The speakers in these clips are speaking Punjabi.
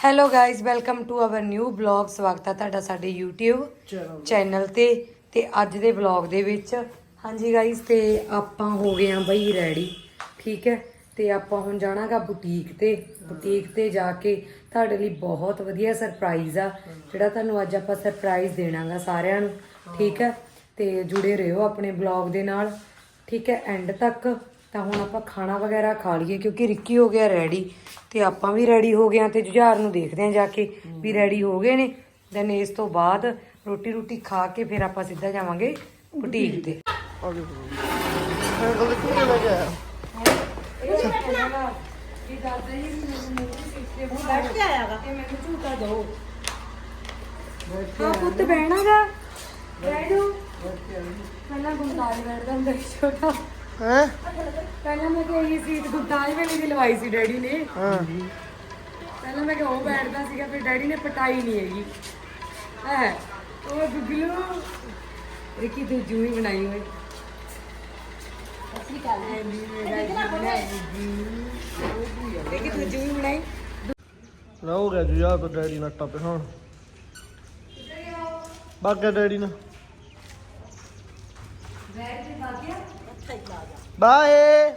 Hello guys welcome to our new blog ਸਵਾਗਤ ਹੈ ਤੁਹਾਡਾ ਸਾਡੇ YouTube ਚੈਨਲ ਤੇ ਤੇ ਅੱਜ ਦੇ ਬਲੌਗ ਦੇ ਵਿੱਚ। ਹਾਂਜੀ ਗਾਇਜ਼ ਤੇ ਆਪਾਂ ਹੋ ਗਏ ਆ ਬਈ ਰੈਡੀ ਠੀਕ ਹੈ? ਤੇ ਆਪਾਂ ਹੁਣ ਜਾਣਾਗਾ ਬੁਟੀਕ ਤੇ। ਬੁਟੀਕ ਤੇ ਜਾ ਕੇ ਤੁਹਾਡੇ ਲਈ ਬਹੁਤ ਵਧੀਆ ਸਰਪ੍ਰਾਈਜ਼ ਆ ਜਿਹੜਾ ਤੁਹਾਨੂੰ ਅੱਜ ਆਪਾਂ ਸਰਪ੍ਰਾਈਜ਼ ਦੇਣਾਗਾ ਸਾਰਿਆਂ ਨੂੰ ਠੀਕ ਹੈ? ਤੇ ਜੁੜੇ ਰਹੋ ਆਪਣੇ ਬਲੌਗ ਦੇ ਨਾਲ ਠੀਕ ਹੈ? ਐਂਡ ਤੱਕ। ਤਾਂ ਹੁਣ ਆਪਾਂ ਖਾਣਾ ਵਗੈਰਾ ਖਾ ਲਈਏ ਕਿਉਂਕਿ ਰਿੱਕੀ ਹੋ ਗਿਆ ਰੈਡੀ ਤੇ ਆਪਾਂ ਵੀ ਰੈਡੀ ਹੋ ਗਏ ਆ ਤੇ ਜੁਝਾਰ ਨੂੰ ਦੇਖਦੇ ਆ ਜਾ ਕੇ ਵੀ ਰੈਡੀ ਹੋ ਗਏ ਨੇ। ਦੈਨ ਇਸ ਤੋਂ ਬਾਅਦ ਰੋਟੀ ਰੋਟੀ ਖਾ ਕੇ ਫਿਰ ਆਪਾਂ ਸਿੱਧਾ ਜਾਵਾਂਗੇ ਬੁਟੀਕ ਤੇ। ਬੈਠ ਦੋ ਪਹਿਲਾਂ ਗੁੰਦਾਜ ਬੈਠਦਾ ਹੁੰਦਾ ਛੋਟਾ। ਹੈ? ਪਹਿਲਾਂ ਮੈਂ ਕਿਹਾ ਇਹ ਸੀਟ ਗੁੰਦਾਜ ਵੇਲੇ ਦੀ ਲਵਾਈ ਸੀ ਡੈਡੀ ਨੇ। ਹਾਂ। ਪਹਿਲਾਂ ਮੈਂ ਕਿਹਾ ਉਹ ਬੈਠਦਾ ਸੀਗਾ ਫਿਰ ਡੈਡੀ ਨੇ ਪਟਾਈ ਨਹੀਂ ਹੈਗੀ। ਹੈ? ਉਹ ਗੁਗਲੂ ਰਿਕੀ ਤੂੰ ਜੂਈ ਬਣਾਈ ਹੋਈ। ਅਸਲੀ ਗੱਲ ਹੈ ਨਹੀਂ ਮੇਰਾ ਬਣਾਈ ਰਿਕੀ ਤੂੰ ਜੂਈ ਬਣਾਈ। ਲਓ ਗਿਆ ਜੀ ਆ ਕੋ ਡੈਡੀ ਨਾਲ ਟੱਪ ਹੁਣ ਬਾਕੀ ਡੈਡੀ ਨਾਲ ਬੈਠ ਕੇ ਬਾਗਿਆ ਬਾਏ।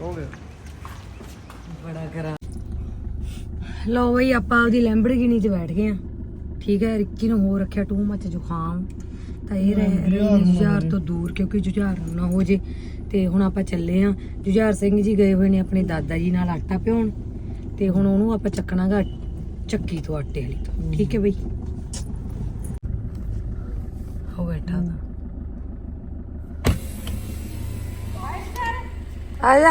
ਹੋ ਗਿਆ। ਬੜਾ ਕਰਾ ਲੋ ਬਈ ਆਪਾਂ ਆਪਦੀ ਲੈਂਬੜਗਿਨੀ 'ਚ ਬੈਠ ਗਏ ਆ। ਠੀਕ ਹੈ ਰਿੱਕੀ ਨੂੰ ਹੋ ਰੱਖਿਆ ਟੂ ਮੱਚ ਜ਼ੁਕਾਮ। ਤਾਂ ਇਹ ਰਹਿ ਰਹੀ ਜੁਝਾਰ ਤੋਂ ਦੂਰ ਕਿਉਂਕਿ ਜੁਝਾਰ ਨੂੰ ਨਾ ਹੋ ਜੇ। ਤੇ ਹੁਣ ਆਪਾਂ ਚੱਲੇ ਆ ਜੁਝਾਰ ਸਿੰਘ ਜੀ ਗਏ ਹੋਏ ਨੇ ਆਪਣੇ ਦਾਦਾ ਜੀ ਨਾਲ ਆਟਾ ਪਿਉਣ। ਤੇ ਹੁਣ ਉਹਨੂੰ ਆਪਾਂ ਚੱਕਣਾਗਾ ਚੱਕੀ ਤੋਂ ਆਟੇ ਵਾਲੀ ਤੋਂ। ਠੀਕ ਹੈ ਬਈ। ਹੋ ਬੈਠਾ ਤਾਂ ਆ ਜਾ।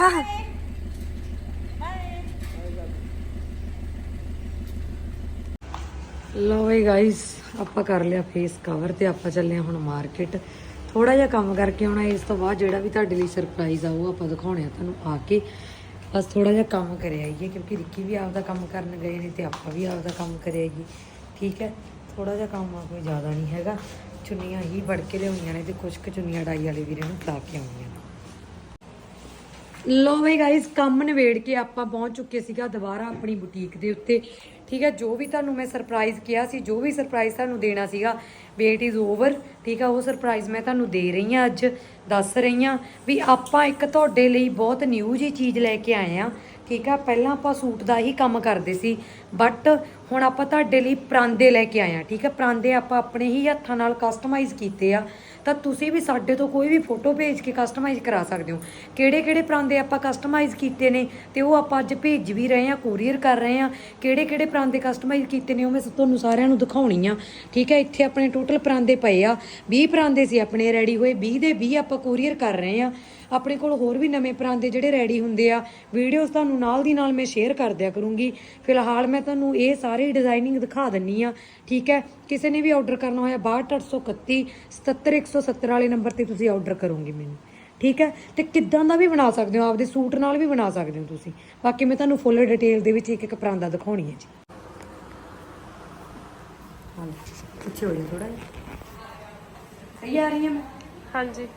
ਲੋ ਵੇ ਗਾਇਸ ਆਪਾਂ ਕਰ ਲਿਆ ਫੇਸ ਕਵਰ ਤੇ ਆਪਾਂ ਚੱਲੇ ਹਾਂ ਹੁਣ ਮਾਰਕੀਟ ਥੋੜਾ ਜਿਹਾ ਕੰਮ ਕਰਕੇ ਆਉਣਾ ਇਸ ਤੋਂ ਬਾਅਦ ਜਿਹੜਾ ਵੀ ਤੁਹਾਡੇ ਲਈ ਸਰਪ੍ਰਾਈਜ਼ ਆ, ਉਹ ਆਪਾਂ ਦਿਖਾਉਣੇ ਆ ਤੁਹਾਨੂੰ ਆ ਕੇ। ਬਸ ਥੋੜਾ ਜਿਹਾ ਕੰਮ ਕਰਿਆ ਆਈਏ, ਕਿਉਂਕਿ ਰਿੱਕੀ ਵੀ ਆਪਦਾ ਕੰਮ ਕਰਨ ਗਏ ਨੇ ਤੇ ਆਪਾਂ ਵੀ ਆਪਦਾ ਕੰਮ ਕਰਿਆ ਆਈਏ। ਠੀਕ ਹੈ। ਥੋੜਾ ਜਿਹਾ ਕੰਮ ਆ, ਕੋਈ ਜ਼ਿਆਦਾ ਨਹੀਂ ਹੈਗਾ। ਚੁੰਨੀਆਂ ਹੀ ਵੜ ਕੇ ਲਿਆਉਣੀਆਂ ਨੇ ਤੇ ਕੁਝ ਕੁ ਚੁੰਨੀਆਂ ਡਾਈ ਵਾਲੇ ਵੀਰੇ ਨੂੰ ਫੜਾ ਕੇ ਆਉਣੀਆਂ ਨੇ। ਲੋ ਵੇ ਗਾਇਸ ਕੰਮ ਨਿਬੇੜ ਕੇ ਆਪਾਂ ਪਹੁੰਚ ਚੁੱਕੇ ਸੀਗਾ ਦੁਬਾਰਾ ਆਪਣੀ ਬੁਟੀਕ ਦੇ ਉੱਤੇ। ਠੀਕ ਹੈ, ਜੋ ਵੀ ਤੁਹਾਨੂੰ ਮੈਂ ਸਰਪ੍ਰਾਈਜ਼ ਕਿਹਾ ਸੀ, ਜੋ ਵੀ ਸਰਪ੍ਰਾਈਜ਼ ਤੁਹਾਨੂੰ ਦੇਣਾ ਸੀਗਾ ਵੇਟ ਇਜ਼ ਓਵਰ ਠੀਕ ਆ ਉਹ ਸਰਪ੍ਰਾਈਜ਼ ਮੈਂ ਤੁਹਾਨੂੰ ਦੇ ਰਹੀ ਹਾਂ ਅੱਜ, ਦੱਸ ਰਹੀ ਹਾਂ ਵੀ ਆਪਾਂ ਇੱਕ ਤੁਹਾਡੇ ਲਈ ਬਹੁਤ ਨਿਊ ਜੀ ਚੀਜ਼ ਲੈ ਕੇ ਆਏ ਆ ਠੀਕ ਆ, ਪਹਿਲਾਂ ਆਪਾਂ ਸੂਟ ਦਾ ਹੀ ਕੰਮ ਕਰਦੇ ਸੀ ਬਟ ਹੁਣ ਆਪਾਂ ਤੁਹਾਡੇ ਲਈ ਪਰਾਂਦੇ ਲੈ ਕੇ ਆਏ ਆ, ਠੀਕ ਹੈ ਪਰਾਂਦੇ ਆਪਾਂ ਆਪਣੇ ਹੀ ਹੱਥਾਂ ਨਾਲ ਕਸਟਮਾਈਜ਼ ਕੀਤੇ ਆ, ਤਾਂ ਤੁਸੀਂ ਵੀ ਸਾਡੇ ਤੋਂ ਕੋਈ ਵੀ ਫੋਟੋ ਭੇਜ ਕੇ ਕਸਟਮਾਈਜ਼ ਕਰਾ ਸਕਦੇ ਹੋ। ਕਿਹੜੇ ਕਿਹੜੇ ਪਰਾਂਦੇ ਆਪਾਂ ਕਸਟਮਾਈਜ਼ ਕੀਤੇ ਨੇ, ਤੇ ਉਹ ਆਪਾਂ ਅੱਜ ਭੇਜ ਵੀ ਰਹੇ ਆ ਕੋਰੀਅਰ ਕਰ ਰਹੇ ਆ, ਕਿਹੜੇ ਕਿਹੜੇ ਪਰਾਂਦੇ ਕਸਟਮਾਈਜ਼ ਕੀਤੇ ਨੇ, ਉਹ ਮੈਂ ਤੁਹਾਨੂੰ ਸਾਰਿਆਂ ਨੂੰ ਦਿਖਾਉਣੀ ਆ, ਠੀਕ ਹੈ ਇੱਥੇ ਆਪਣੇ ਟੋਟਲ ਪਰਾਂਦੇ ਪਏ ਆ 20 ਪਰਾਂਦੇ ਸੀ ਆਪਣੇ ਰੈਡੀ ਹੋਏ 20 ਦੇ 20 ਆਪਾਂ ਕੋਰੀਅਰ ਕਰ ਰਹੇ ਆ ਆਪਣੇ ਕੋਲ ਹੋਰ ਵੀ ਨਵੇਂ ਪਰਾਂਦੇ ਜਿਹੜੇ ਰੈਡੀ ਹੁੰਦੇ ਆ ਵੀਡੀਓਜ਼ ਤੁਹਾਨੂੰ ਨਾਲ ਦੀ ਨਾਲ ਮੈਂ ਸ਼ੇਅਰ ਕਰ ਦਿਆ ਕਰੂੰਗੀ। ਫਿਲਹਾਲ ਮੈਂ ਤੁਹਾਨੂੰ ਇਹ ਸਾਰੇ ਡਿਜ਼ਾਈਨਿੰਗ ਦਿਖਾ ਦਿੰਨੀ ਆ, ਠੀਕ ਹੈ? ਕਿਸੇ ਨੇ ਵੀ ਆਰਡਰ ਕਰਨਾ ਹੋਇਆ 62831 77170 ਵਾਲੇ ਨੰਬਰ ਤੇ ਤੁਸੀਂ ਆਰਡਰ ਕਰੋਗੇ ਮੈਨੂੰ, ਠੀਕ ਹੈ? ਤੇ ਕਿੱਦਾਂ ਦਾ ਵੀ ਬਣਾ ਸਕਦੇ ਹੋ, ਆਪਦੇ ਸੂਟ ਨਾਲ ਵੀ ਬਣਾ ਸਕਦੇ ਹੋ ਤੁਸੀਂ। ਬਾਕੀ ਮੈਂ ਤੁਹਾਨੂੰ ਫੁੱਲ ਡਿਟੇਲ ਦੇ ਵਿੱਚ ਇੱਕ ਇੱਕ ਪਰਾਂਦਾ ਦਿਖਾਉਣੀ ਹੈ ਜੀ। ਹਾਂ ਪਿੱਛੇ ਹੋ ਜਾ ਥੋੜਾ ਸਹੀ ਆ ਰਹੀ ਹੈ ਮੈਂ? ਹਾਂਜੀ।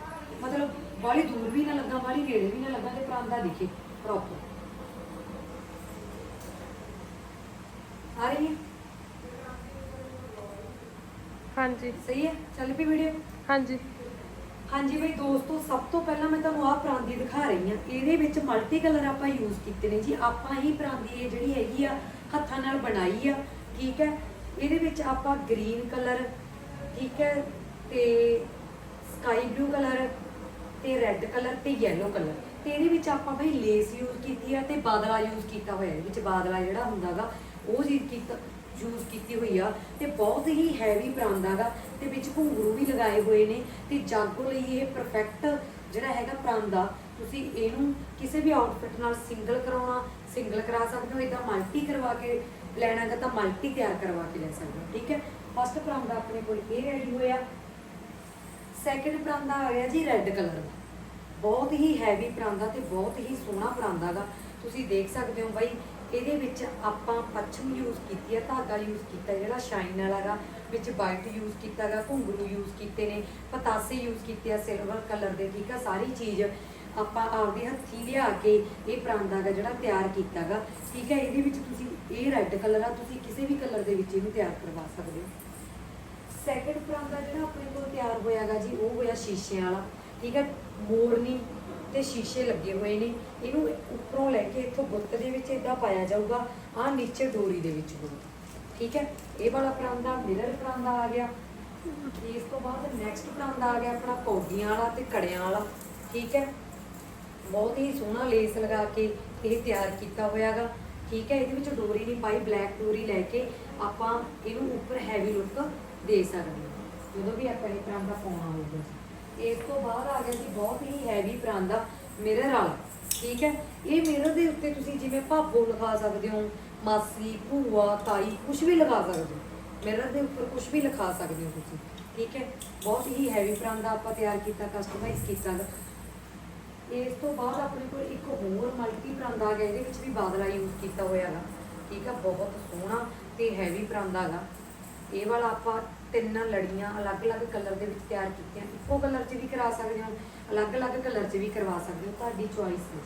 ਮਤਲਬ ਬਾਲੀ ਦੂਰ ਵੀ ਨਾ ਲੱਗਾ ਬਾਲੀ ਨੇੜੇ ਵੀ ਨਾ ਲੱਗਾ ਤੇ ਪਰਾਂਦਾ ਦਿਖੇ ਪ੍ਰੋਪਰ ਆ ਰਹੀ ਹੈ? ਹਾਂਜੀ। ਸਹੀ ਹੈ? ਚੱਲ ਪਈ ਵੀਡੀਓ ਹਾਂਜੀ। ਹਾਂਜੀ ਬਈ ਦੋਸਤੋ ਸਭ ਤੋਂ ਪਹਿਲਾਂ ਮੈਂ ਤੁਹਾਨੂੰ ਆਹ ਪਰਾਂਦੀ ਦਿਖਾ ਰਹੀ ਹਾਂ। ਇਹਦੇ ਵਿੱਚ ਮਲਟੀ ਕਲਰ ਆਪਾਂ ਯੂਜ਼ ਕੀਤੇ ਨੇ ਜੀ। ਆਪਾਂ ਹੀ ਪਰਾਂਦੀ ਇਹ ਜਿਹੜੀ ਹੈਗੀ ਆ ਹੱਥਾਂ ਨਾਲ ਬਣਾਈ ਆ ਠੀਕ ਹੈ? ਇਹਦੇ ਵਿੱਚ ਆਪਾਂ ਗ੍ਰੀਨ ਕਲਰ ਠੀਕ ਹੈ? ਤੇ sky blue colour red colour ਤੇ ਯੈਲੋ ਕਲਰ ਤੇ ਇਹਦੇ ਵਿੱਚ ਆਪਾਂ ਬਈ ਲੇਸ ਯੂਜ਼ ਕੀਤੀ ਆ ਤੇ ਬਾਦਲਾ ਯੂਜ਼ ਕੀਤਾ ਹੋਇਆ। ਇਹਦੇ ਵਿੱਚ ਬਾਦਲਾ ਜਿਹੜਾ ਹੁੰਦਾਗਾ ਉਹ ਚੀਜ਼ ਕੀਤਾ ਯੂਜ਼ ਕੀਤੀ ਹੋਈ ਆ। ਤੇ ਬਹੁਤ ਹੀ ਹੈਵੀ ਪਰਾਂਦਾਗਾ ਤੇ ਵਿੱਚ ਘੁੰਗਰੂ ਵੀ ਲਗਾਏ ਹੋਏ ਨੇ। ਤੇ ਜਾਗੋ ਲਈ ਇਹ ਪਰਫੈਕਟ ਜਿਹੜਾ ਹੈਗਾ ਪਰਾਂਦਾ। ਤੁਸੀਂ ਇਹਨੂੰ ਕਿਸੇ ਵੀ ਆਊਟਫਿਟ ਨਾਲ ਸਿੰਗਲ ਕਰਾਉਣਾ ਸਿੰਗਲ ਕਰਾ ਸਕਦੇ ਹੋ। ਇਦਾਂ ਮਲਟੀ ਕਰਵਾ ਕੇ ਲੈਣਾ ਗਾ ਤਾਂ ਮਲਟੀ ਤਿਆਰ ਕਰਵਾ ਕੇ ਲੈ ਸਕਦੇ ਹੋ। ਠੀਕ ਹੈ? ਫਸਟ ਪਰਾਂਦਾ ਆਪਣੇ ਕੋਲ ਇਹ ਰੈਡੀ ਹੋਇਆ। ਸੈਕਿੰਡ ਪਰਾਂਦਾ ਆ ਗਿਆ ਜੀ ਰੈੱਡ ਕਲਰ ਦਾ ਬਹੁਤ ਹੀ ਹੈਵੀ ਪਰਾਂਦਾ ਤੇ ਬਹੁਤ ਹੀ ਸੋਹਣਾ ਪਰਾਂਦਾ ਗਾ। ਤੁਸੀਂ ਦੇਖ ਸਕਦੇ ਹੋ ਬਾਈ, ਇਹਦੇ ਵਿੱਚ ਆਪਾਂ ਪੱਛਮ ਯੂਜ਼ ਕੀਤੀ ਆ, ਧਾਗਾ ਯੂਜ਼ ਕੀਤਾ, ਜਿਹੜਾ ਸ਼ਾਈਨ ਵਾਲਾ ਗਾ, ਵਿੱਚ ਵਾਈਟ ਯੂਜ਼ ਕੀਤਾ ਗਾ, ਘੁੰਗਰੂ ਯੂਜ਼ ਕੀਤੇ ਨੇ, ਪਤਾਸੇ ਯੂਜ਼ ਕੀਤੇ ਆ ਸਿਲਵਰ ਕਲਰ ਦੇ, ਠੀਕ ਆ, ਸਾਰੀ ਚੀਜ਼ ਆਪਾਂ ਆਪਦੇ ਹੱਥੀ ਲਿਆ ਕੇ ਇਹ ਪਰਾਂਦਾ ਗਾ ਜਿਹੜਾ ਤਿਆਰ ਕੀਤਾਗਾ ਠੀਕ ਹੈ ਇਹਦੇ ਵਿੱਚ ਤੁਸੀਂ, ਇਹ ਰੈੱਡ ਕਲਰ ਆ, ਤੁਸੀਂ ਕਿਸੇ ਵੀ ਕਲਰ ਦੇ ਵਿੱਚ ਇਹਨੂੰ ਤਿਆਰ ਕਰਵਾ ਸਕਦੇ ਹੋ। ਸੈਕਿੰਡ ਪਰਾਂਦਾ ਜਿਹੜਾ ਆਪਣੇ ਕੋਲ ਤਿਆਰ ਹੋਇਆਗਾ ਜੀ, ਉਹ ਹੋਇਆ ਸ਼ੀਸ਼ਿਆਂ ਵਾਲਾ। ਠੀਕ ਹੈ ਮੋਰਨੀ ਤੇ ਸ਼ੀਸ਼ੇ ਲੱਗੇ ਹੋਏ ਨੇ। ਇਹਨੂੰ ਉੱਪਰੋਂ ਲੈ ਕੇ ਇੱਥੋਂ ਗੁੱਤ ਦੇ ਵਿੱਚ ਇਦਾਂ ਪਾਇਆ ਜਾਊਗਾ। ਆ ਨੀਚੇ ਡੋਰੀ ਦੇ ਵਿੱਚ ਹੋਊਗਾ ਠੀਕ ਹੈ? ਇਹ ਵਾਲਾ ਪਰਾਂਦਾ ਮਿਰਰ ਪਰਾਂਦਾ ਆ ਗਿਆ। ਇਸ ਤੋਂ ਬਾਅਦ ਨੈਕਸਟ ਪਰਾਂਦਾ ਆ ਗਿਆ ਆਪਣਾ ਕੌਡੀਆਂ ਵਾਲਾ ਤੇ ਕੜਿਆਂ ਵਾਲਾ। ਠੀਕ ਹੈ? ਬਹੁਤ ਹੀ ਸੋਹਣਾ ਲੇਸ ਲਗਾ ਕੇ ਇਹ ਤਿਆਰ ਕੀਤਾ ਹੋਇਆਗਾ। ਠੀਕ ਹੈ? ਇਹਦੇ ਵਿੱਚ ਡੋਰੀ ਨਹੀਂ ਪਾਈ ਬਲੈਕ ਡੋਰੀ ਲੈ ਕੇ ਆਪਾਂ ਇਹਨੂੰ ਉੱਪਰ ਹੈਵੀ ਲੁੱਕ ਦੇ ਸਕਦੇ ਹਾਂ। ਜਦੋਂ ਵੀ ਆਪਾਂ ਇਹ ਪਰਾਂਦਾ ਪਾਉਣਾ ਹੋਊਗਾ। ਇਸ ਤੋਂ ਬਾਅਦ ਆ ਗਿਆ ਜੀ ਬਹੁਤ ਹੀ ਹੈਵੀ ਪਰਾਂਦਾ ਮਿਰਰ ਵਾਲਾ, ਠੀਕ ਹੈ? ਇਹ ਮਿਰਰ ਦੇ ਉੱਤੇ ਤੁਸੀਂ ਜਿਵੇਂ ਭਾਬੋ ਲਗਾ ਸਕਦੇ ਹੋ, ਮਾਸੀ, ਭੂਆ, ਤਾਈ ਕੁਝ ਵੀ ਲਗਾ ਸਕਦੇ ਹੋ ਮਿਰਰ ਦੇ ਉੱਪਰ ਕੁਝ ਵੀ ਲਿਖਾ ਸਕਦੇ ਹੋ ਤੁਸੀਂ, ਠੀਕ ਹੈ? ਬਹੁਤ ਹੀ ਹੈਵੀ ਪਰਾਂਦਾ ਆਪਾਂ ਤਿਆਰ ਕੀਤਾ ਕਸਟਮਾਈਜ਼ ਕੀਤਾ ਗਾ। ਇਸ ਤੋਂ ਬਾਅਦ ਆਪਣੇ ਕੋਲ ਇੱਕ ਹੋਰ ਮਲਟੀ ਪਰਾਂਦਾ ਆ ਗਿਆ ਇਹਦੇ ਵਿੱਚ ਵੀ ਬਾਦਲਾ ਯੂਜ਼ ਕੀਤਾ ਹੋਇਆ ਹੈਗਾ ਠੀਕ ਆ ਬਹੁਤ ਸੋਹਣਾ ਤੇ ਹੈਵੀ ਪਰਾਂਦਾ ਹੈਗਾ ਇਹ ਵਾਲਾ ਆਪਾਂ ਤਿੰਨ ਲੜੀਆਂ ਅਲੱਗ-ਅਲੱਗ ਕਲਰ ਦੇ ਵਿੱਚ ਤਿਆਰ ਕੀਤੀਆਂ। ਇੱਕੋ ਕਲਰ 'ਚ ਵੀ ਕਰਾ ਸਕਦੇ ਹੋ ਅਲੱਗ-ਅਲੱਗ ਕਲਰ 'ਚ ਵੀ ਕਰਵਾ ਸਕਦੇ ਹੋ। ਤੁਹਾਡੀ ਚੋਇਸ ਹੈ।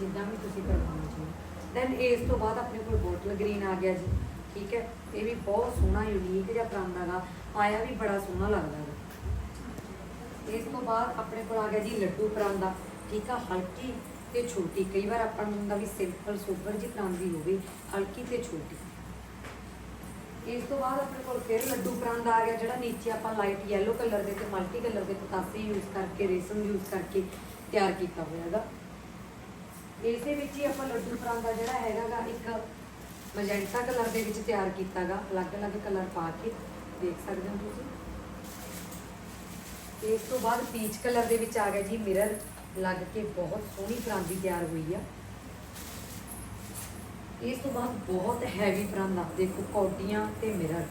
ਜਿੱਦਾਂ ਵੀ ਤੁਸੀਂ ਕਰਵਾਉਣਾ ਚਾਹੋ। ਦੈਨ ਇਸ ਤੋਂ ਬਾਅਦ ਆਪਣੇ ਕੋਲ ਬੋਟਲ ਗ੍ਰੀਨ ਆ ਗਿਆ ਜੀ। ਠੀਕ ਹੈ? ਇਹ ਵੀ ਬਹੁਤ ਸੋਹਣਾ ਯੂਨੀਕ ਜਿਹਾ ਪਰਾਂਦਾ ਗਾ ਆਇਆ ਵੀ ਬੜਾ ਸੋਹਣਾ ਲੱਗਦਾ ਗਾ ਇਸ ਤੋਂ ਬਾਅਦ ਆਪਣੇ ਕੋਲ ਆ ਗਿਆ ਜੀ ਲੱਡੂ ਪਰਾਂਦਾ। ਠੀਕ ਆ? ਹਲਕੀ ਤੇ ਛੋਟੀ। ਕਈ ਵਾਰ ਆਪਾਂ ਨੂੰ ਹੁੰਦਾ ਵੀ ਸਿੰਪਲ ਸੋਬਰ ਜੀ ਪਰਾਂਦੀ ਹੋਵੇ, ਹਲਕੀ ਤੇ ਛੋਟੀ। ਇਸ ਤੋਂ ਬਾਅਦ ਆਪਣੇ ਕੋਲ ਫਿਰ ਲੱਡੂ ਪਰਾਂਦਾ ਆ ਗਿਆ, ਜਿਹੜਾ ਨੀਚੇ ਆਪਾਂ ਲਾਈਟ ਯੈਲੋ ਕਲਰ ਦੇ ਤੇ ਮਲਟੀ ਕਲਰ ਦੇ ਪਤਾਸੇ ਯੂਜ਼ ਕਰਕੇ, ਰੇਸ਼ਮ ਯੂਜ਼ ਕਰਕੇ ਤਿਆਰ ਕੀਤਾ ਹੋਇਆ ਹੈਗਾ। ਦੇ ਵਿੱਚ ਹੀ ਆਪਾਂ ਲੱਡੂ ਪਰਾਂਦਾ ਜਿਹੜਾ ਹੈਗਾ ਗਾ, ਇੱਕ ਮਜੈਂਟਾ ਕਲਰ ਦੇ ਵਿੱਚ ਤਿਆਰ ਕੀਤਾਗਾ ਅਲੱਗ-ਅਲੱਗ ਕਲਰ ਪਾ ਕੇ ਦੇਖ ਸਕਦੇ ਹੋ ਤੁਸੀਂ। ਇਸ ਤੋਂ ਬਾਅਦ ਪੀਚ ਕਲਰ ਦੇ ਵਿੱਚ ਆ ਗਿਆ ਜੀ ਮਿਰਰ ਲੱਗ ਕੇ ਬਹੁਤ ਸੋਹਣੀ ਪਰਾਂਦੀ ਤਿਆਰ ਹੋਈ ਆ। ਇਸ ਤੋਂ ਬਾਅਦ ਬਹੁਤ ਹੈਵੀ ਪਰਾਂਦਾ। ਦੇਖੋ ਕੌਡੀਆਂ ਤੇ ਮਿਰਰ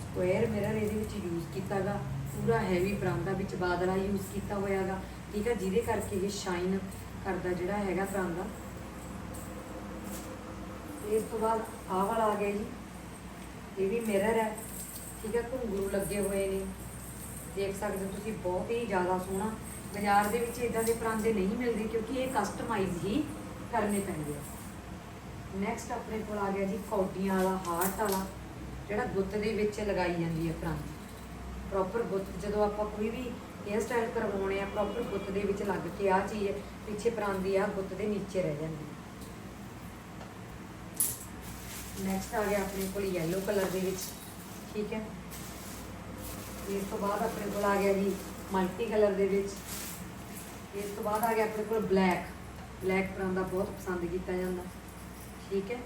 ਸਕੁਅਰ ਮਿਰਰ ਇਹਦੇ ਵਿੱਚ ਯੂਜ਼ ਕੀਤਾਗਾ। ਪੂਰਾ ਹੈਵੀ ਪਰਾਂਦਾ ਵਿੱਚ ਬਾਦਲਾ ਯੂਜ਼ ਕੀਤਾ ਹੋਇਆਗਾ। ਠੀਕ ਹੈ ਜਿਹਦੇ ਕਰਕੇ ਇਹ ਸ਼ਾਈਨ ਕਰਦਾ ਜਿਹੜਾ ਹੈਗਾ ਪਰਾਂਦਾ। ਇਸ ਤੋਂ ਬਾਅਦ ਆਹ ਵਾਲਾ ਆ ਗਿਆ ਜੀ। ਇਹ ਵੀ ਮਿਰਰ ਹੈ। ਠੀਕ ਹੈ ਘੁੰਗਰੂ ਲੱਗੇ ਹੋਏ ਨੇ। ਦੇਖ ਸਕਦੇ ਹੋ ਤੁਸੀਂ, ਬਹੁਤ ਹੀ ਜ਼ਿਆਦਾ ਸੋਹਣਾ। ਬਾਜ਼ਾਰ ਦੇ ਵਿੱਚ ਇਦਾਂ ਦੇ ਪਰਾਂਦੇ ਨਹੀਂ ਮਿਲਦੇ ਕਿਉਂਕਿ ਇਹ ਕਸਟਮਾਈਜ਼ ਹੀ ਕਰਨੇ ਪੈਂਦੇ ਆ। ਨੈਕਸਟ ਆਪਣੇ ਕੋਲ ਆ ਗਿਆ ਜੀ ਕੌਡੀਆਂ ਵਾਲਾ, ਹਾਰਟ ਵਾਲਾ, ਜਿਹੜਾ ਗੁੱਤ ਦੇ ਵਿੱਚ ਲਗਾਈ ਜਾਂਦੀ ਹੈ ਪਰਾਂਦੀ ਪ੍ਰੋਪਰ ਗੁੱਤ, ਜਦੋਂ ਆਪਾਂ ਕੋਈ ਵੀ ਹੇਅਰ ਸਟਾਈਲ ਕਰਵਾਉਣੇ ਆ ਪ੍ਰੋਪਰ ਗੁੱਤ ਦੇ ਵਿੱਚ ਲੱਗ ਕੇ ਆ ਚੀਜ਼ ਪਿੱਛੇ ਪਰਾਂਦੀ ਆ ਗੁੱਤ ਦੇ ਨੀਚੇ ਰਹਿ ਜਾਂਦੀ ਨੈਕਸਟ ਆ ਗਿਆ ਆਪਣੇ ਕੋਲ ਯੈਲੋ ਕਲਰ ਦੇ ਵਿੱਚ, ਠੀਕ ਹੈ? ਇਸ ਤੋਂ ਬਾਅਦ ਆਪਣੇ ਕੋਲ ਆ ਗਿਆ ਜੀ ਮਲਟੀ ਕਲਰ ਦੇ ਵਿੱਚ। ਇਸ ਤੋਂ ਬਾਅਦ ਆ ਗਿਆ ਆਪਣੇ ਕੋਲ ਬਲੈਕ ਬਲੈਕ ਪਰਾਂਦਾ ਬਹੁਤ ਪਸੰਦ ਕੀਤਾ ਜਾਂਦਾ। ਠੀਕ ਹੈ?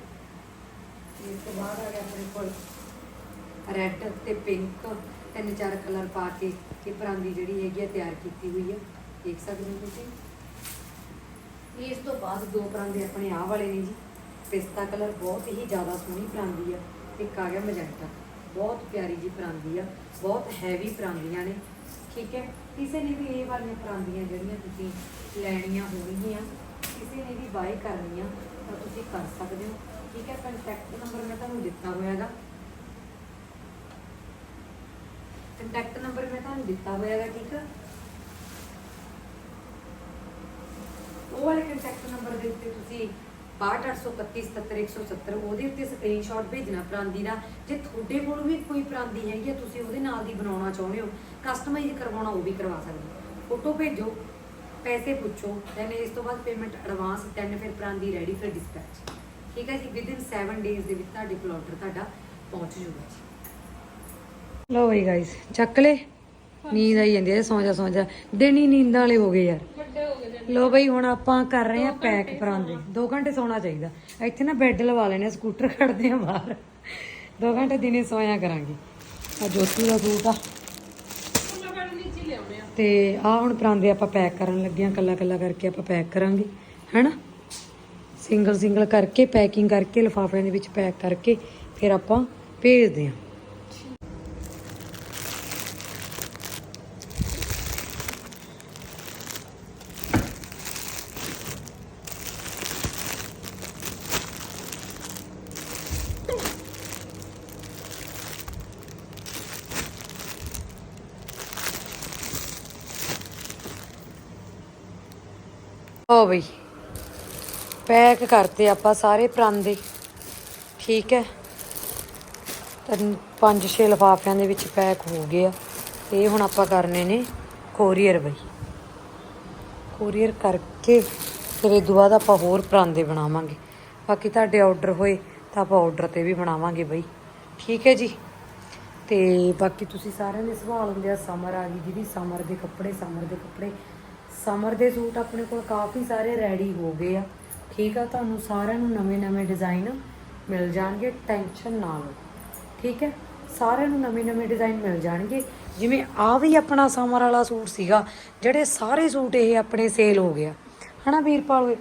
ਇਸ ਤੋਂ ਬਾਅਦ ਆ ਗਿਆ ਆਪਣੇ ਕੋਲ ਰੈੱਡ ਤੇ ਪਿੰਕ ਤਿੰਨ ਚਾਰ ਕਲਰ ਪਾ ਕੇ ਇਹ ਪਰਾਂਦੀ ਜਿਹੜੀ ਹੈਗੀ ਆ ਤਿਆਰ ਕੀਤੀ ਹੋਈ ਹੈ ਦੇਖ ਸਕਦੇ ਹੋ ਤੁਸੀਂ? ਇਸ ਤੋਂ ਬਾਅਦ ਦੋ ਪਰਾਂਦੇ ਆਪਣੇ ਆਹ ਵਾਲੇ ਨੇ ਜੀ। ਪਿਸਤਾ ਕਲਰ ਬਹੁਤ ਹੀ ਜ਼ਿਆਦਾ ਸੋਹਣੀ ਪਰਾਂਦੀ ਆ ਇੱਕ ਆ ਗਿਆ ਮਜੈਂਟਾ ਬਹੁਤ ਪਿਆਰੀ ਜੀ ਪਰਾਂਦੀ ਆ, ਬਹੁਤ ਹੈਵੀ ਪਰਾਂਦੀਆਂ ਨੇ। ਠੀਕ ਹੈ? ਕਿਸੇ ਨੇ ਵੀ ਇਹ ਵਾਲੀਆਂ ਪਰਾਂਦੀਆਂ ਜਿਹੜੀਆਂ ਤੁਸੀਂ ਲੈਣੀਆਂ ਹੋਣਗੀਆਂ, ਕਿਸੇ ਨੇ ਵੀ ਬਾਏ ਕਰਨੀਆਂ ਤਾਂ ਤੁਸੀਂ ਕਰ ਸਕਦੇ ਹੋ। ਠੀਕ ਹੈ ਕੰਟੈਕਟ ਨੰਬਰ ਮੈਂ ਤੁਹਾਨੂੰ ਦਿੱਤਾ ਹੋਇਆ ਹੈਗਾ। ਕੰਟੈਕਟ ਨੰਬਰ ਮੈਂ ਤੁਹਾਨੂੰ ਦਿੱਤਾ ਹੋਇਆ ਹੈਗਾ, ਠੀਕ ਹੈ। ਉਹ ਵਾਲੇ ਕੰਟੈਕਟ ਨੰਬਰ ਦੇ ਉੱਤੇ ਤੁਸੀਂ 62831777170 ਉਹਦੇ ਉੱਤੇ ਸਕਰੀਨਸ਼ਾਟ ਭੇਜਣਾ ਪ੍ਰਾਂਦੀ ਦਾ। ਜੇ ਤੁਹਾਡੇ ਕੋਲ ਵੀ ਕੋਈ ਪ੍ਰਾਂਦੀ ਹੈਗੀ ਆ ਤੁਸੀਂ ਉਹਦੇ ਨਾਲ ਦੀ ਬਣਾਉਣਾ ਚਾਹੁੰਦੇ ਹੋ ਕਸਟਮਾਈਜ਼ ਕਰਵਾਉਣਾ, ਉਹ ਵੀ ਕਰਵਾ ਸਕਦੇ ਹੋ। ਫੋਟੋ ਭੇਜੋ। ਪੈਸੇ ਪੁੱਛੋ ਦੈਨ ਇਸ ਤੋਂ ਬਾਅਦ ਪੇਮੈਂਟ ਐਡਵਾਂਸ ਦੈਨ ਫਿਰ ਪ੍ਰਾਂਦੀ ਰੈਡੀ ਫਿਰ ਡਿਸਪੈਚ ਠੀਕ ਹੈ ਜੀ? ਵਿਦਿਨ 7 ਡੇਜ਼ ਦੇ ਵਿੱਚ ਤੁਹਾਡੇ ਕੋਲ ਆਰਡਰ ਤੁਹਾਡਾ ਪਹੁੰਚ ਜਾਊਗਾ ਜੀ। ਲੋ ਬਈ ਗਾਇਸ ਚੱਕ ਲੈ। ਨੀਂਦ ਆਈ ਜਾਂਦੀ ਹੈ ਸੌਂ ਜਾ ਸੌਂ ਜਾ। ਦਿਨ ਹੀ ਨੀਂਦਾਂ ਵਾਲੇ ਹੋ ਗਏ ਯਾਰ। ਲੋ ਬਈ ਹੁਣ ਆਪਾਂ ਕਰ ਰਹੇ ਆ ਪੈਕ ਪਰਾਂਦੇ। 2 ਘੰਟੇ ਸੌਣਾ ਚਾਹੀਦਾ। ਇੱਥੇ ਨਾ ਬੈੱਡ ਲਵਾ ਲੈਣੇ ਸਕੂਟਰ ਖੜਦੇ ਆ ਬਾਹਰ। 2 ਘੰਟੇ ਦਿਨੇ ਸੋਇਆ ਕਰਾਂਗੇ। ਆ ਜੋਤੀ ਦਾ ਸੂਟ ਆ ਉਹਨਾਂ ਬੜ ਨੀਚੇ ਲਿਆਉਣੇ ਆ ਤੇ ਆ ਹੁਣ ਪਰਾਂਦੇ ਆਪਾਂ ਪੈਕ ਕਰਨ ਲੱਗੇ ਆ ਕੱਲਾ ਕੱਲਾ ਕਰਕੇ ਆਪਾਂ ਪੈਕ ਕਰਾਂਗੇ, ਹੈਨਾ? ਸਿੰਗਲ ਸਿੰਗਲ ਕਰਕੇ ਪੈਕਿੰਗ ਕਰਕੇ, ਲਿਫਾਫਿਆਂ ਦੇ ਵਿੱਚ ਪੈਕ ਕਰਕੇ ਫਿਰ ਆਪਾਂ ਭੇਜਦੇ ਆ ਲਓ ਬਈ। ਪੈਕ ਕਰਤੇ ਆਪਾਂ ਸਾਰੇ ਪਰਾਂਦੇ। ਠੀਕ ਹੈ? ਤਿੰਨ ਪੰਜ ਛੇ ਲਿਫਾਫਿਆਂ ਦੇ ਵਿੱਚ ਪੈਕ ਹੋ ਗਏ ਆ। ਤੇ ਹੁਣ ਆਪਾਂ ਕਰਨੇ ਨੇ ਕੋਰੀਅਰ ਬਈ। ਕੋਰੀਅਰ ਕਰਕੇ ਫਿਰ ਇਹ ਤੋਂ ਬਾਅਦ ਆਪਾਂ ਹੋਰ ਪਰਾਂਦੇ ਬਣਾਵਾਂਗੇ। ਬਾਕੀ ਤੁਹਾਡੇ ਆਰਡਰ ਹੋਏ ਤਾਂ ਆਪਾਂ ਆਰਡਰ ਤੇ ਵੀ ਬਣਾਵਾਂਗੇ ਬਈ। ਠੀਕ ਹੈ ਜੀ? ਤੇ ਬਾਕੀ ਤੁਸੀਂ ਸਾਰਿਆਂ ਦੇ ਸਵਾਲ ਹੁੰਦੇ ਆ ਸਮਰ ਆ ਗਈ ਜਿਹਦੀ ਸਮਰ ਦੇ ਕੱਪੜੇ, ਸਮਰ ਦੇ ਕੱਪੜੇ। ਸਮਰ ਦੇ ਸੂਟ ਆਪਣੇ ਕੋਲ ਕਾਫੀ ਸਾਰੇ ਰੈਡੀ ਹੋ ਗਏ ਆ। ਠੀਕ ਆ, ਤੁਹਾਨੂੰ ਸਾਰਿਆਂ ਨੂੰ ਨਵੇਂ-ਨਵੇਂ ਡਿਜ਼ਾਈਨ ਮਿਲ ਜਾਣਗੇ ਟੈਨਸ਼ਨ ਨਾ ਲਓ। ਠੀਕ ਹੈ? ਸਾਰਿਆਂ ਨੂੰ ਨਵੇਂ-ਨਵੇਂ ਡਿਜ਼ਾਈਨ ਮਿਲ ਜਾਣਗੇ। ਜਿਵੇਂ ਆ ਵੀ ਆਪਣਾ ਸਮਰ ਵਾਲਾ ਸੂਟ ਸੀਗਾ, ਜਿਹੜੇ ਸਾਰੇ ਸੂਟ ਇਹ ਆਪਣੇ ਸੇਲ ਹੋ ਗਿਆ। ਹਨਾ ਵੀਰਪਾਲ ਓਏ?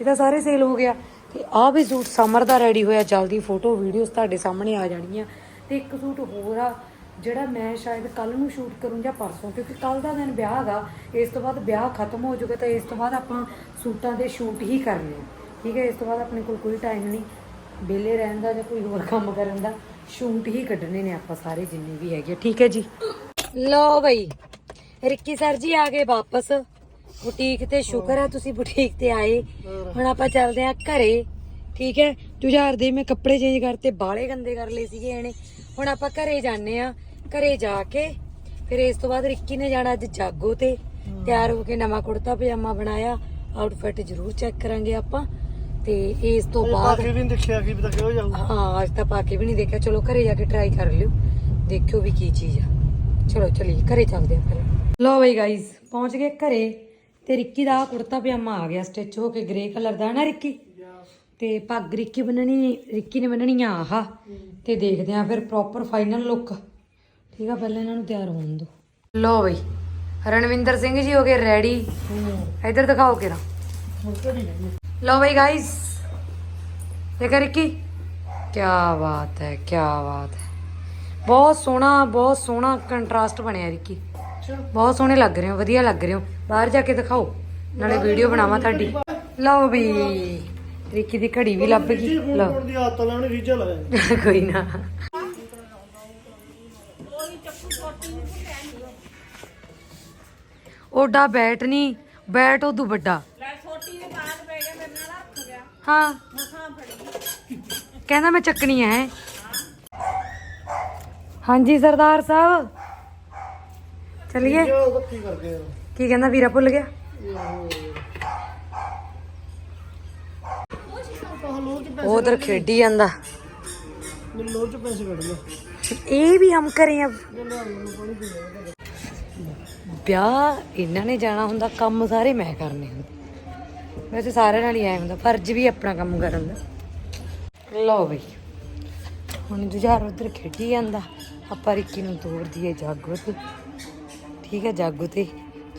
ਇਹ ਤਾਂ ਸਾਰੇ ਸੇਲ ਹੋ ਗਿਆ। ਤੇ ਆ ਵੀ ਸੂਟ ਸਮਰ ਦਾ ਰੈਡੀ ਹੋਇਆ। ਜਲਦੀ ਫੋਟੋ ਵੀਡੀਓਜ਼ ਤੁਹਾਡੇ ਸਾਹਮਣੇ ਆ ਜਾਣਗੀਆਂ। ਤੇ ਇੱਕ ਸੂਟ ਹੋਰ ਆ ਜਿਹੜਾ ਮੈਂ ਸ਼ਾਇਦ ਕੱਲ ਨੂੰ ਸ਼ੂਟ ਕਰੂੰ ਜਾਂ ਪਰਸੋਂ, ਕਿਉਂਕਿ ਕੱਲ ਦਾ ਦਿਨ ਵਿਆਹ ਹੈਗਾ ਇਸ ਤੋਂ ਬਾਅਦ ਵਿਆਹ ਖਤਮ ਹੋ ਜਾਊਗਾ ਤਾਂ ਇਸ ਤੋਂ ਬਾਅਦ ਆਪਾਂ ਸੂਟਾਂ ਦੇ ਸ਼ੂਟ ਹੀ ਕਰਨੇ ਠੀਕ ਹੈ, ਇਸ ਤੋਂ ਬਾਅਦ ਆਪਣੇ ਕੋਲ ਕੋਈ ਟਾਈਮ ਨਹੀਂ। ਵਿਹਲੇ ਰਹਿਣ ਦਾ ਜਾਂ ਕੋਈ ਹੋਰ ਕੰਮ ਕਰਨ ਦਾ ਸ਼ੂਟ ਹੀ ਕੱਢਣੇ ਨੇ ਆਪਾਂ ਸਾਰੇ ਜਿੰਨੇ ਵੀ ਹੈਗੇ ਆ। ਠੀਕ ਹੈ ਜੀ? ਲਓ ਬਈ, ਰਿੱਕੀ ਸਰ ਜੀ ਆ ਗਏ ਵਾਪਸ। ਬੁਟੀਕ ਤੇ ਸ਼ੁਕਰ ਹੈ ਤੁਸੀਂ ਬੁਟੀਕ ਤੇ ਆਏ। ਹੁਣ ਆਪਾਂ ਚੱਲਦੇ ਆ ਘਰੇ। ਠੀਕ ਹੈ ਜੁਝਾਰ ਦੇ ਮੈਂ ਕੱਪੜੇ ਚੇਂਜ ਕਰਤੇ ਬਾਲੇ ਗੰਦੇ ਕਰ ਲਏ ਸੀਗੇ ਇਹਨੇ। ਹੁਣ ਆਪਾਂ ਘਰੇ ਜਾਂਦੇ ਆ। ਘਰੇ ਜਾ ਕੇ ਫਿਰ ਇਸ ਤੋਂ ਬਾਅਦ ਰਿੱਕੀ ਨੇ ਜਾਣਾ ਅੱਜ ਜਾਗੋ ਤੇ। ਤਿਆਰ ਹੋ ਕੇ ਨਵਾਂ ਕੁੜਤਾ ਪਜਾਮਾ ਬਣਾਇਆ। ਆਊਟਫਿਟ ਜ਼ਰੂਰ ਚੈੱਕ ਕਰਾਂਗੇ ਆਪਾਂ। ਤੇ ਇਸ ਤੋਂ ਪਾ ਬਾਅਦ ਕੇ ਵੀ ਨਹੀਂ ਦੇਖਿਆ ਕੀ ਪਤਾ ਕਿਹੋ ਜਾਊ ਹਾਂ ਅੱਜ ਤਾਂ ਪਾ ਕੇ ਵੀ ਨਹੀਂ ਦੇਖਿਆ। ਚਲੋ ਘਰੇ ਜਾ ਕੇ ਟਰਾਈ ਕਰ ਲਿਓ। ਦੇਖਿਓ ਵੀ ਕੀ ਚੀਜ਼ ਆ। ਚਲੋ ਚਲੀਏ ਘਰੇ ਚੱਲਦੇ ਆ ਫਿਰ ਲੋ ਬਈ ਗਾਇਸ ਪਹੁੰਚ ਗਏ ਘਰੇ। ਤੇ ਰਿੱਕੀ ਦਾ ਕੁੜਤਾ ਪਜਾਮਾ ਆ ਗਿਆ ਸਟਿਚ ਹੋ ਕੇ ਗ੍ਰੇ ਕਲਰ ਦਾ ਨਾ ਰਿੱਕੀ? ਤੇ ਪੱਗ ਰਿੱਕੀ ਬੰਨਣੀ ਰਿੱਕੀ ਨੇ ਬੰਨਣੀ ਆਹ। ਤੇ ਦੇਖਦੇ ਆ ਫਿਰ ਪ੍ਰੋਪਰ ਫਾਈਨਲ ਲੁੱਕ ਠੀਕ ਆ ਪਹਿਲਾਂ ਇਹਨਾਂ ਨੂੰ ਤਿਆਰ ਹੋਣ ਦਿਓ ਲੋ ਬਈ ਰਣਵਿੰਦਰ ਸਿੰਘ ਜੀ ਹੋ ਗਏ ਰੈਡੀ ਇੱਧਰ ਦਿਖਾਓ ਕਿਰਾ ਲੋ ਬਈ ਗਾਇਸ ਦੇਖਾ ਰਿੱਕੀ ਕੀ ਬਾਤ ਹੈ ਕੀ ਬਾਤ ਹੈ ਬਹੁਤ ਸੋਹਣਾ ਬਹੁਤ ਸੋਹਣਾ ਕੰਟਰਾਸਟ ਬਣਿਆ ਰਿੱਕੀ ਬਹੁਤ ਸੋਹਣੇ ਲੱਗ ਰਹੇ ਹੋ ਵਧੀਆ ਲੱਗ ਰਹੇ ਹੋ ਬਾਹਰ ਜਾ ਕੇ ਦਿਖਾਓ ਨਾਲੇ ਵੀਡੀਓ ਬਣਾਵਾਂ ਤੁਹਾਡੀ ਲਓ ਵੀ ਰਿੱਕੀ ਦੀ ਘੜੀ ਵੀ ਲੱਭ ਗਈ ਲਓ ਕੋਈ ਨਾ ਓਡਾ ਬੈਟ ਨਹੀਂ ਬੈਟ ਉਦੋਂ ਵੱਡਾ। ਲੈ ਛੋਟੀ ਦੇ ਬਾਅਦ ਪੈ ਗਿਆ ਮੇਰੇ ਨਾਲ ਹੱਥ ਗਿਆ। ਹਾਂ। ਮਸਾਂ ਫੜੀ। ਕਹਿੰਦਾ ਮੈਂ ਚੱਕਣੀ ਹੈ ਹਾਂਜੀ ਸਰਦਾਰ ਸਾਹਿਬ। ਚਲਿਏ। ਕੀ ਕਹਿੰਦਾ ਵੀਰਾ ਭੁੱਲ ਗਿਆ? ਉਧਰ ਖੇਡੀ ਜਾਂਦਾ। ਮੈਨੂੰ ਲੋਰ ਚ ਪੈਸੇ ਕੱਢ ਲਓ ਇਹ ਵੀ ਹਮ ਕਰੇ ਆ ਜੇ ਲਿਆ ਮੈਨੂੰ ਪਾਣੀ ਪੀਣਾ ਵਿਆਹ, ਇਹਨਾਂ ਨੇ ਜਾਣਾ ਹੁੰਦਾ, ਕੰਮ ਸਾਰੇ ਮੈਂ ਕਰਨੇ ਹੁੰਦੇ। ਵੈਸੇ ਸਾਰਿਆਂ ਨਾਲ ਹੀ ਆਇਆ ਹੁੰਦਾ, ਫਰਜ਼ ਵੀ ਆਪਣਾ ਕੰਮ ਕਰਨ ਦਾ। ਲਓ ਬਈ, ਹੁਣ ਜੁਝਾਰ ਉਧਰ ਖੇਡੀ ਜਾਂਦਾ। ਆਪਾਂ ਰਿੱਕੀ ਨੂੰ ਤੋੜ ਦਈਏ ਜਾਗੋ ਤੇ। ਠੀਕ ਹੈ ਜਾਗੋ ਤੇ।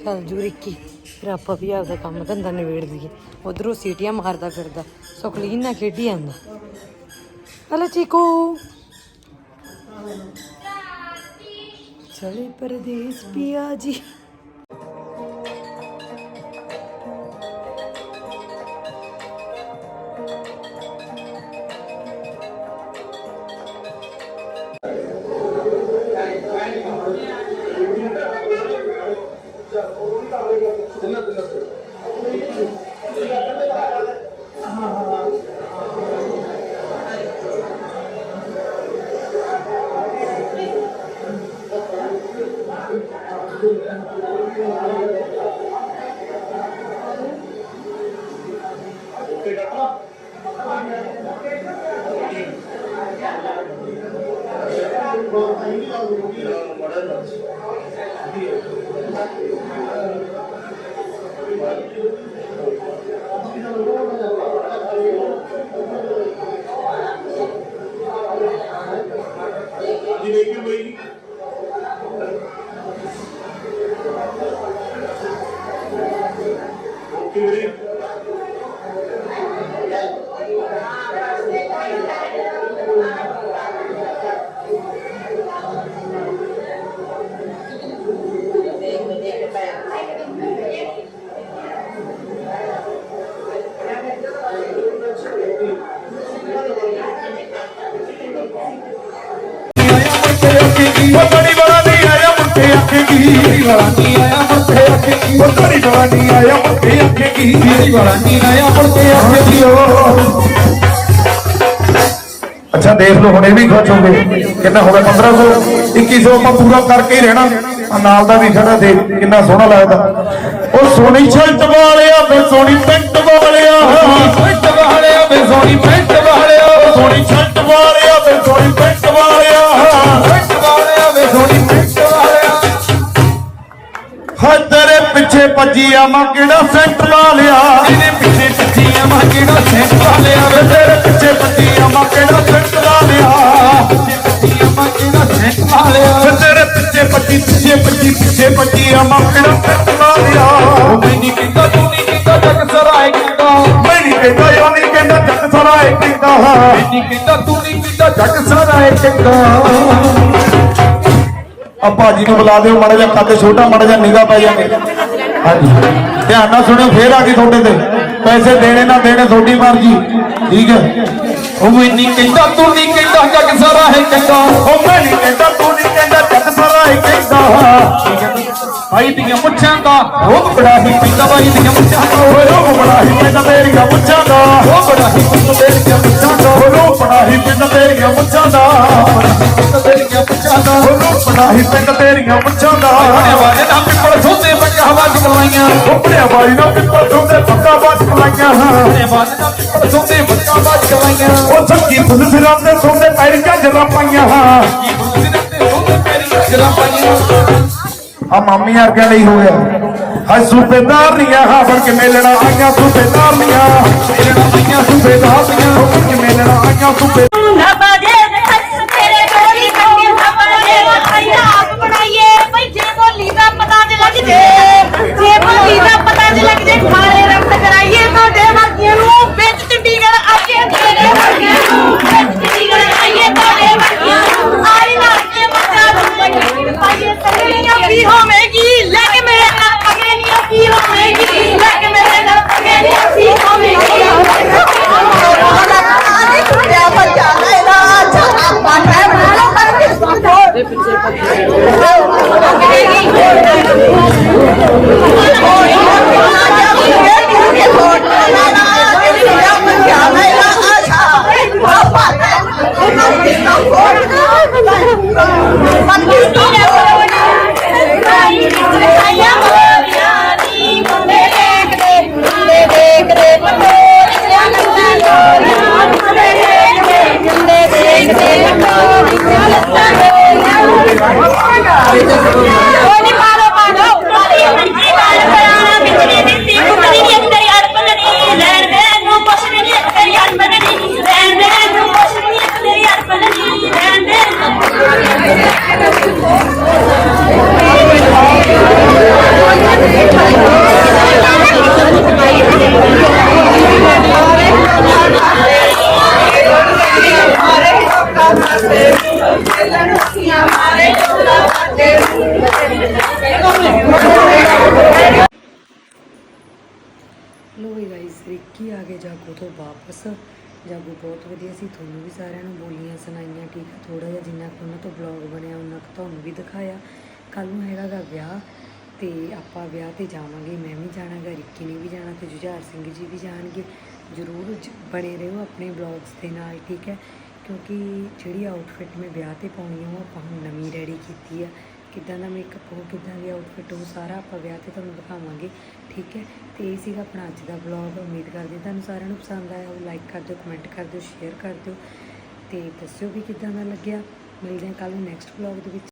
ਚੱਲ ਜੂ ਰਿੱਕੀ, ਫਿਰ ਆਪਾਂ ਵੀ ਆਪਦਾ ਕੰਮ ਧੰਦਾ ਨਿਬੇੜ ਦਈਏ। ਉਧਰੋਂ ਸੀਟੀਆਂ ਮਾਰਦਾ ਫਿਰਦਾ, ਸੁਖਲੀਨ ਨਾਲ ਖੇਡੀ ਜਾਂਦਾ। ਹਲੋ ਚੀਕੂ। ਚਲੇ ਪਰਦੇਸ ਪਿਆ ਜੀ ਬੜੀ ਬੜਾ ਨਹੀਂ ਆਇਆ ਮੁੱਠੇ ਅੱਖੇ ਕੀ ਬੜਾ ਆਇਆ ਕੀ ਉਹ ਤੇਰੀ ਆਇਆ ਆਇਆ ਅੱਛਾ ਦੇਖ ਲਓ ਹੁਣ ਇਹ ਵੀ ਖੁਸ਼ ਹੋ ਗਏ। ਕਿੰਨਾ ਹੋ ਗਿਆ? 1500 2100 ਆਪਾਂ ਪੂਰਾ ਕਰਕੇ ਹੀ ਰਹਿਣਾ। ਨਾਲ ਦਾ ਵੀ ਖੜਾ ਦੇਖ ਕਿੰਨਾ ਸੋਹਣਾ ਲੱਗਦਾ। ਉਹ ਸੋਹਣੀ ਛੱਟ ਵਾਲਿਆ ਵੇ ਸੋਹਣੀ ਪੈਂਟ ਵਾਲਿਆ। ਪੈਂਟ ਵਾਲਿਆ ਵੇ ਸੋਹਣੀ ਪੈਂਟ ਵਾਲਿਆ। ਸੋਹਣੀ ਛੱਟ ਵਾਲਿਆ ਵੇ ਸੋਹਣੀ ਪੈਂਟ ਵਾਲਿਆ। ਪਿੱਛੇ ਭੱਜੀ ਆਵਾਂ ਕਿਹੜਾ ਸੈਂਟ ਲਾ ਲਿਆ? ਤੇਰੇ ਪਿੱਛੇ ਭੱਜੀ ਆਵਾਂ ਕਿਹੜਾ ਸੈਂਟ ਲਾ ਲਿਆ? ਵੇ ਤੇਰੇ ਪਿੱਛੇ ਭੱਜੀ ਆਵਾਂ ਕਿਹੜਾ ਸੈਂਟ ਲਾ ਲਿਆ? ਪਿੱਛੇ ਭੱਜੀ ਆਵਾਂ ਕਿਹੜਾ ਸੈਂਟ ਲਾ ਲਿਆ? ਵੇ ਤੇਰੇ ਪਿੱਛੇ ਭੱਜੀ ਪਿੱਛੇ ਭੱਜੀ ਪਿੱਛੇ ਭੱਜੀ ਆਵਾਂ ਕਿਹੜਾ ਸੈਂਟ ਲਾ ਲਿਆ? ਮੈਨੀ ਕਹਿੰਦਾ ਤੂੰ ਨਹੀਂ ਕਹਿੰਦਾ ਜੱਗ ਸਰਾਏ ਕਹਿੰਦਾ। ਮੈਨੀ ਕਹਿੰਦਾ ਯੋ ਨਹੀਂ ਕਹਿੰਦਾ ਜੱਗ ਸਰਾਏ ਕਹਿੰਦਾ। ਮੈਨੀ ਕਹਿੰਦਾ ਤੂੰ ਨਹੀਂ ਕਹਿੰਦਾ ਜੱਗ ਸਰਾਏ ਕਹਿੰਦਾ। ਆ ਭਾਜੀ ਨੂੰ ਬੁਲਾ ਦਿਓ ਮਾੜਾ ਜਿਹਾ ਕੱਦ ਛੋਟਾ ਮਾੜਾ ਜਿਹਾ ਨਿਗਾ ਪੈ ਜਾਂਦੇ ਹਾਂਜੀ। ਧਿਆਨ ਨਾਲ ਸੁਣਿਓ ਫੇਰ ਆ ਗਈ ਤੁਹਾਡੇ ਤੇ। ਪੈਸੇ ਦੇਣੇ ਨਾ ਦੇਣੇ ਤੁਹਾਡੀ ਮਰਜ਼ੀ। ਠੀਕ ਹੈ? ਉਹ ਵੀ ਨਹੀਂ ਕਹਿੰਦਾ ਤੂੰ ਨਹੀਂ ਕਹਿੰਦਾ ਜੱਗ ਸਾਰਾ ਹੈ ਕਹਿੰਦਾ। ਉਹ ਮੈਂ ਨਹੀਂ ਕਹਿੰਦਾ ਤੂੰ ਨਹੀਂ ਕਹਿੰਦਾ ਜੱਗ ਸਾਰਾ ਹੈ ਕਹਿੰਦਾ ਠੀਕ ਹੈ ਭਾਈ ਦੀਆਂ ਮੁੱਛਾਂ ਦਾ ਉਹ ਬੜਾ ਹੀ ਪੈਂਦਾ ਭਾਈ ਦੀਆਂ ਮੁੱਛਾਂ ਦਾ ਉਹ ਬੜਾ ਹੀ ਪੈਂਦਾ ਤੇਰੀਆਂ ਮੁੱਛਾਂ ਦਾ ਉਹ ਬੜਾ ਹੀ ਪੈਂਦਾ ਤੇਰੀਆਂ ਮੁੱਛਾਂ ਦਾ ਉਹ ਬੜਾ ਹੀ ਪੈਂਦਾ ਤੇਰੀਆਂ ਮੁੱਛਾਂ ਦਾ ਤੇਰੀਆਂ ਮੁੱਛਾਂ ਦਾ ਉਹ ਬੜਾ ਹੀ ਪੈਂਦਾ ਤੇਰੀਆਂ ਮੁੱਛਾਂ ਦਾ ਬੜਿਆ ਵਾਲੇ ਆ ਮਾਮੀ ਵਰਗਿਆਂ ਲਈ ਹੋ ਗਿਆ। ਹਾਏ ਸੂਬੇਦਾਰ ਨੀਆਂ, ਹਾਂ ਬਣ ਕੇ ਮੇਲਣਾ ਆਈਆਂ ਸੂਬੇਦਾਰ ਨੀਆਂ। ਮੇਲਣਾ ਆਈਆਂ ਸੂਬੇਦਾਰ ਨੀਆਂ, ਹੋ ਬਣ ਕੇ ਮੇਲਣਾ ਆਈਆਂ ਸੂਬੇ ਜਾਗੋ ਬਹੁਤ ਵਧੀਆ ਸੀ, ਤੁਹਾਨੂੰ ਵੀ ਸਾਰਿਆਂ ਨੂੰ ਬੋਲੀਆਂ, ਸੁਣਾਈਆਂ, ਠੀਕ ਆ ਥੋੜਾ ਜਿਹਾ ਜਿੰਨਾ ਕੁ ਉਹਨਾਂ ਤੋਂ ਬਲੌਗ ਬਣਿਆ, ਉਹਨਾਂ ਕੁ ਤੁਹਾਨੂੰ ਵੀ ਦਿਖਾਇਆ। ਕੱਲ ਨੂੰ ਹੈਗਾ ਗਾ ਵਿਆਹ ਤੇ ਆਪਾਂ ਵਿਆਹ ਤੇ ਜਾਵਾਂਗੇ, ਮੈਂ ਵੀ ਜਾਣਾਗਾ ਰਿੱਕੀ ਨੇ ਵੀ ਜਾਣਾ ਤੇ ਜੁਝਾਰ ਸਿੰਘ ਜੀ ਵੀ ਜਾਣਗੇ। ਜਰੂਰ ਜ- ਬਣੇ ਰਹੋ ਆਪਣੇ ਬਲੌਗਸ ਦੇ ਨਾਲ, ਠੀਕ ਹੈ? ਕਿਉਂਕਿ ਜਿਹੜੀ ਆਊਟਫਿਟ ਮੈਂ ਵਿਆਹ ਤੇ ਪਾਉਣੀ ਆ, ਉਹ ਆਪਾਂ ਹੁਣ ਨਵੀਂ ਰੈਡੀ ਕੀਤੀ ਆ। ਕਿੱਦਾਂ ਦਾ ਮੇਕਅਪ ਹੋ ਕਿੱਦਾਂ ਦੀ ਆਊਟਫਿਟ ਹੋ ਸਾਰਾ ਆਪਾਂ ਵਿਆਹ ਤੇ ਤੁਹਾਨੂੰ ਦਿਖਾਵਾਂਗੇ, ਠੀਕ ਹੈ? ਤੇ ਇਹ ਸੀਗਾ ਆਪਣਾ ਅੱਜ ਦਾ ਵਲੌਗ ਉਮੀਦ ਕਰਦੇ ਤੁਹਾਨੂੰ ਸਾਰਿਆਂ ਨੂੰ ਪਸੰਦ ਆਇਆ ਹੋ ਲਾਈਕ ਕਰ ਦਿਓ ਕਮੈਂਟ ਕਰ ਦਿਓ ਸ਼ੇਅਰ ਕਰ ਦਿਓ ਤੇ ਦੱਸਿਓ ਵੀ ਕਿੱਦਾਂ ਦਾ ਲੱਗਿਆ। ਮਿਲਦੇ ਹਾਂ ਕੱਲ ਨੂੰ ਨੈਕਸਟ ਵਲੌਗ ਦੇ ਵਿੱਚ।